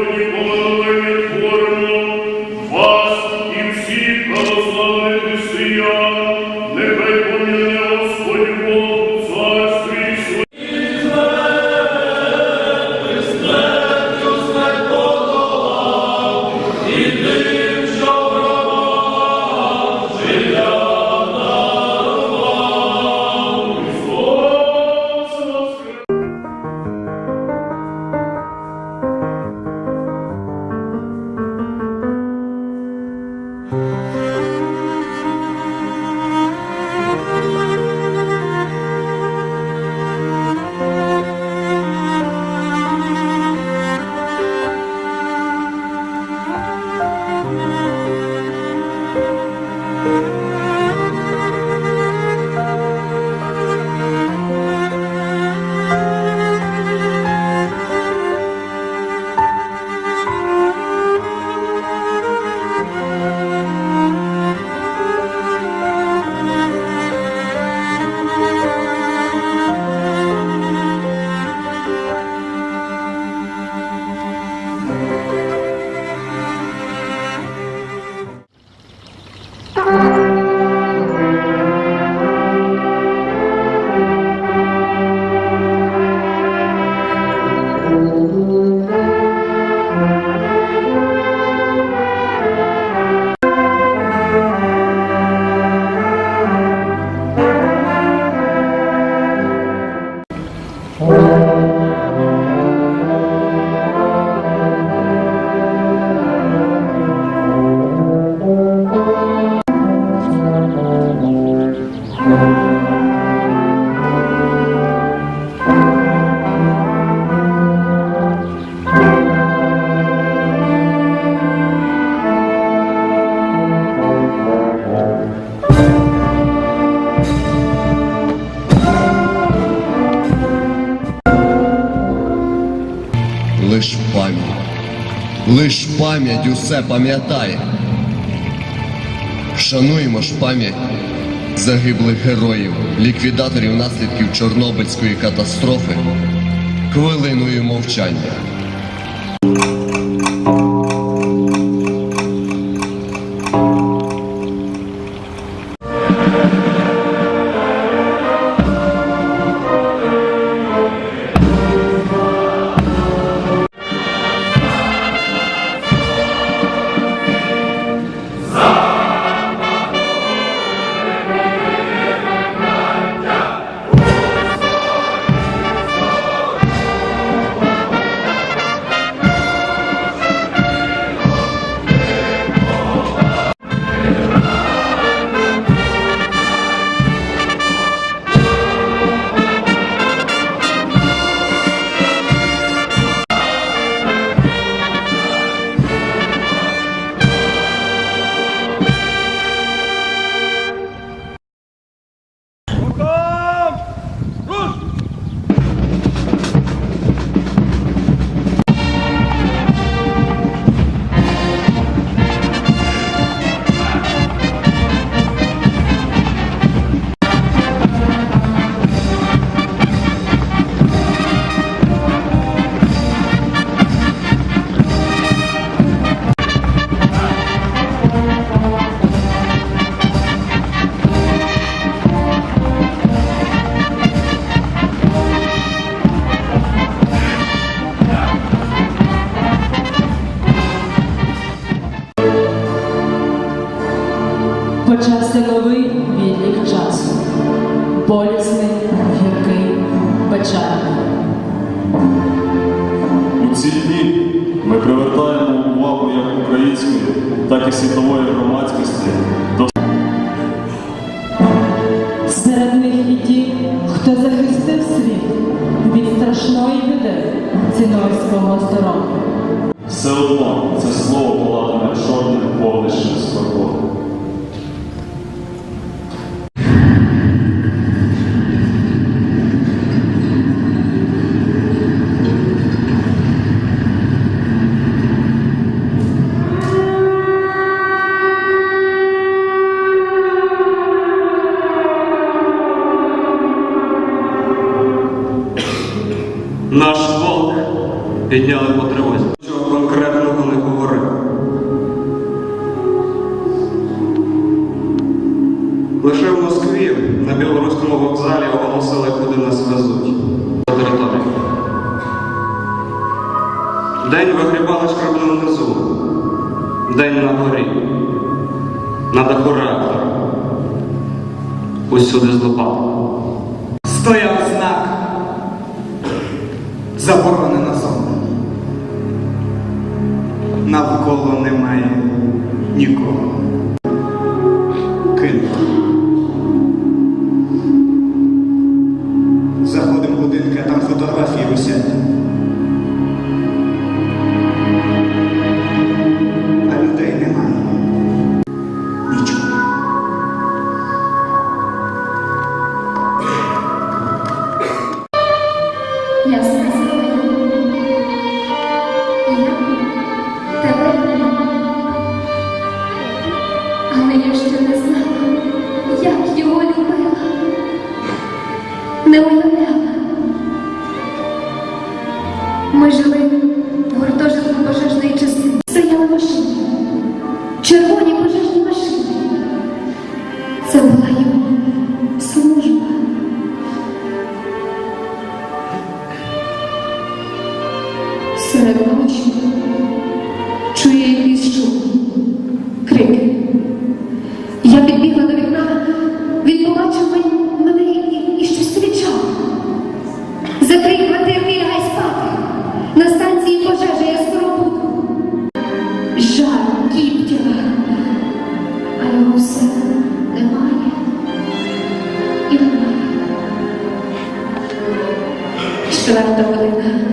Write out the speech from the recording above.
помилування вас і всіх православних християн, нехай поміне Господь Бог у царстві. Лиш лиш пам'ять усе пам'ятає. Шануємо ж пам'ять загиблих героїв, ліквідаторів наслідків Чорнобильської катастрофи хвилиною мовчання. Почався новий відлік часу, болісний, гіркий, печальний. У ці дні ми привертаємо увагу як української, так і світової громадськості до Серед них і ті, хто захистив світ від страшної біди ціною свого здоров'я. Все одно це слово Наш полк підняли по тривозі. Нічого конкретного не говорив. Лише в Москві на білоруському вокзалі оголосили, куди нас везуть. По території. День вигрібали шкрабли внизу. День на горі. На даху реактора. Усюди з лопатами. стояв знак заборонена зона. Навколо немає нікого. Я сказала, я тебе, але я ще не знала, як його любила, не уявляла. Ми жили в гуртожитку пожежної частини. Стояли машини, І немає. Четверта година.